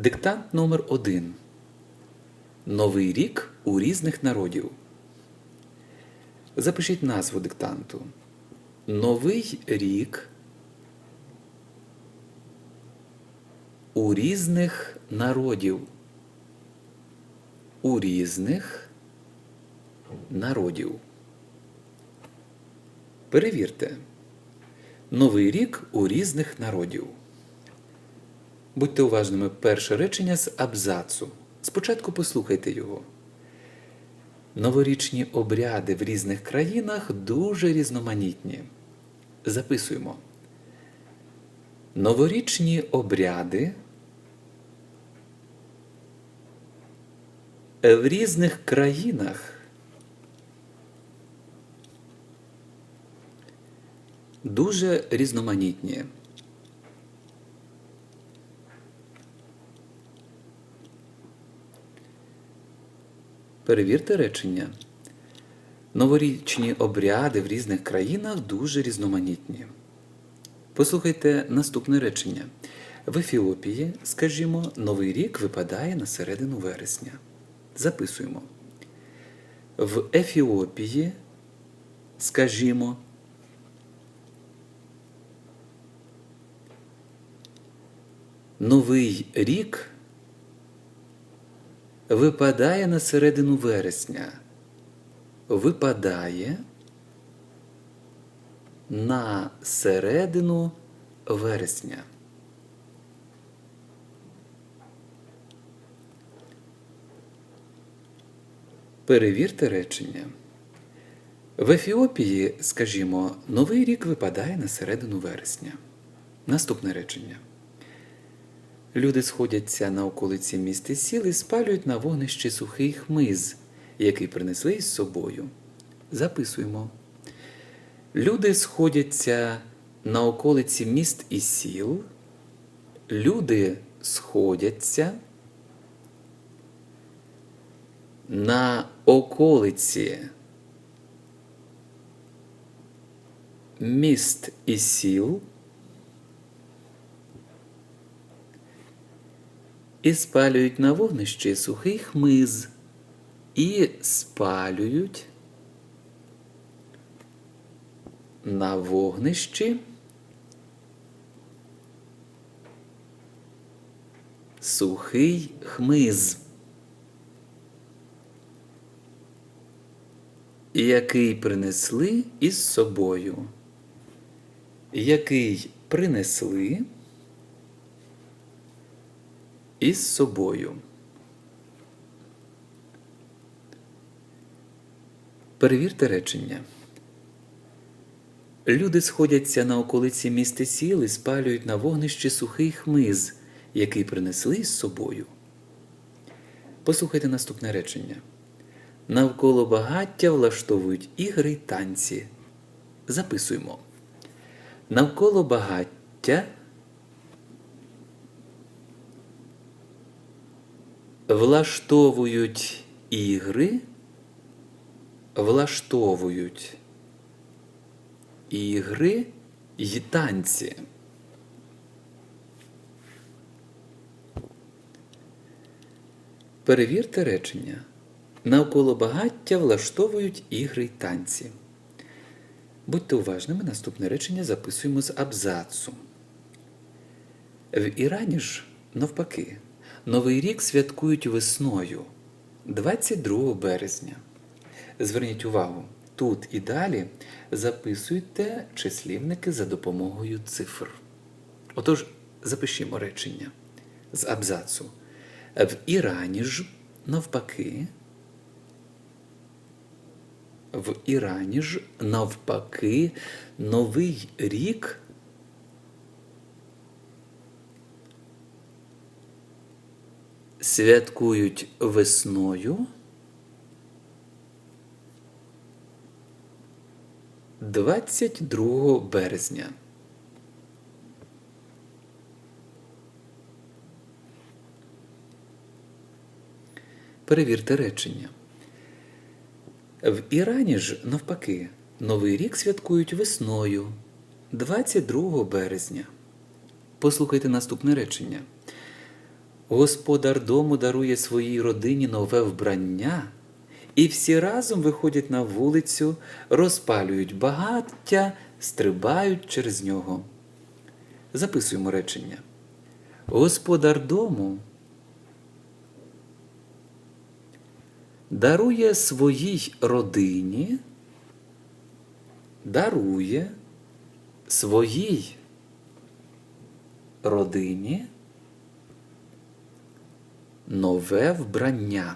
Диктант номер 1 Новий рік у різних народів. Запишіть назву диктанту. Новий рік у різних народів. У різних народів. Перевірте. Новий рік у різних народів. Будьте уважними перше речення з абзацу. Спочатку послухайте його. Новорічні обряди в різних країнах дуже різноманітні. Записуємо. Новорічні обряди в різних країнах дуже різноманітні. Перевірте речення. Новорічні обряди в різних країнах дуже різноманітні. Послухайте наступне речення. В Ефіопії, скажімо, Новий рік випадає на середину вересня. Записуємо. В Ефіопії, скажімо, Новий рік випадає на середину вересня. Випадає на середину вересня. Перевірте речення. В Ефіопії, скажімо, Новий рік випадає на середину вересня. Наступне речення. Люди сходяться на околиці міст і сіл і спалюють на вогнищі сухий хмиз, який принесли із собою. Записуємо. Люди сходяться на околиці міст і сіл. Люди сходяться на околиці міст і сіл. І спалюють на вогнищі сухий хмиз, і спалюють на вогнищі сухий хмиз, який принесли із собою, який принесли із собою. Перевірте речення. Люди сходяться на околиці міст і сіл і спалюють на вогнищі сухий хмиз, який принесли із собою. Послухайте наступне речення. Навколо багаття влаштовують ігри й танці. Записуємо. Навколо багаття влаштовують ігри, влаштовують ігри й танці. Перевірте речення. Навколо багаття влаштовують ігри й танці. Будьте уважними, наступне речення записуємо з абзацу. В Ірані ж навпаки. Новий рік святкують весною 22 березня. Зверніть увагу, тут і далі записуйте числівники за допомогою цифр. Отож, запишімо речення з абзацу. В Ірані ж навпаки. В Ірані ж навпаки Новий рік святкують весною 22 березня. Перевірте речення. В Ірані ж, навпаки, Новий рік святкують весною 22 березня. Послухайте наступне речення. Господар дому дарує своїй родині нове вбрання, і всі разом виходять на вулицю, розпалюють багаття, стрибають через нього. Записуємо речення. Господар дому дарує своїй родині, дарує своїй родині нове вбрання.